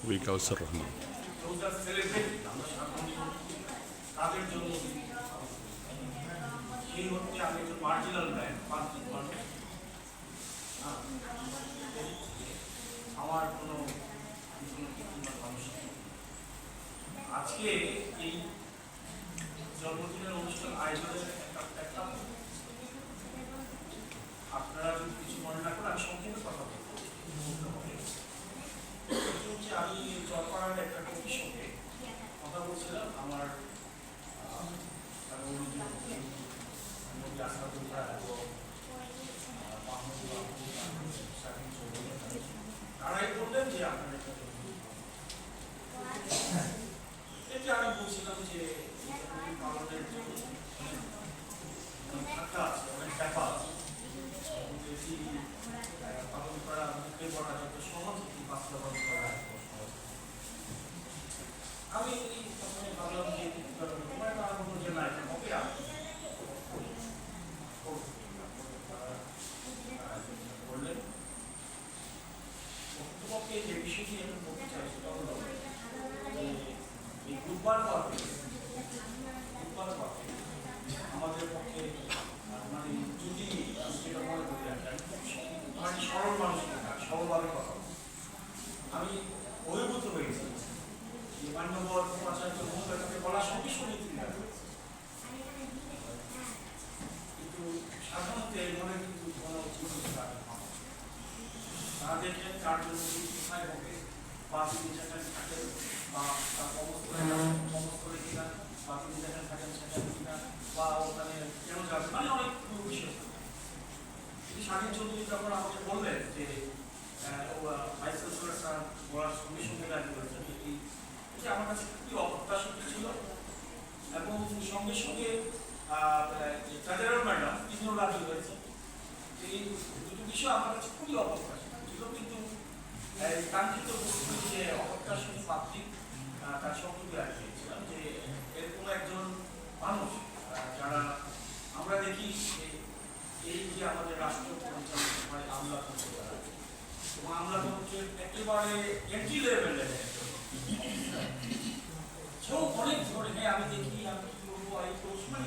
কবি কাউসার রহমান আমরা কোনো। আজকে এই জন্মদিনের অনুষ্ঠান আয়োজনের একটা আপনারা Obrigado. যে মান্যবর উপাচার্য মহোদয়কে বলার সঙ্গে হয়েছেন। কিন্তু সাধারণত এই মনে কিন্তু কোনো চিন্তিত থাকে না। তারা দেখলেন কার জন্য কি কোথায় হবে বা তিনি যেখানে থাকেন বা তার কর্মস্থলে কর্মস্থলে কিনা বা তিনি যেখানে থাকেন সেখানে কিনা বা ওখানে কেন যাবেন মানে অনেক বিষয় থাকে। স্বাধীন চৌধুরী যখন আমাকে বললেন যে ভাইস চ্যান্সেলর স্যার বলার সঙ্গে সঙ্গে রাজি করেছেন এটি এটি আমার কাছে খুবই অপ্রত্যাশিত ছিল এবং সঙ্গে সঙ্গে ম্যাডাম রাজি হয়েছেন এই দুটো বিষয় আমার কাছে খুবই ছিল কিন্তু কাঙ্ক্ষিত বস্তু যে তার সম্পর্কে যে এরকম একজন মানুষ যারা আমরা দেখি এই যে আমাদের রাষ্ট্র পরিচালিত হয় আমলাতন্ত্র দ্বারা একেবারে এন্ট্রি লেভেলের সেও অনেক ধরনের আমি দেখি আমি কি করব এই করব মানে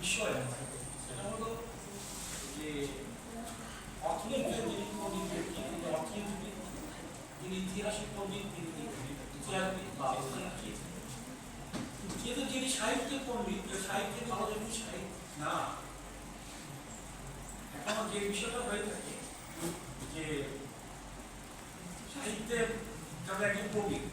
বিষয় আছে সেটা হলো যে অর্থনীতির পণ্ডিত তিনি তিনি ইতিহাসিক পণ্ডিত তিনি বা কিন্তু যিনি সাহিত্যের পণ্ডিত সাহিত্যের ভালো যেমন সাহিত্য না এখন যে বিষয়টা হয়ে থাকে যে সাহিত্যের যারা একজন পণ্ডিত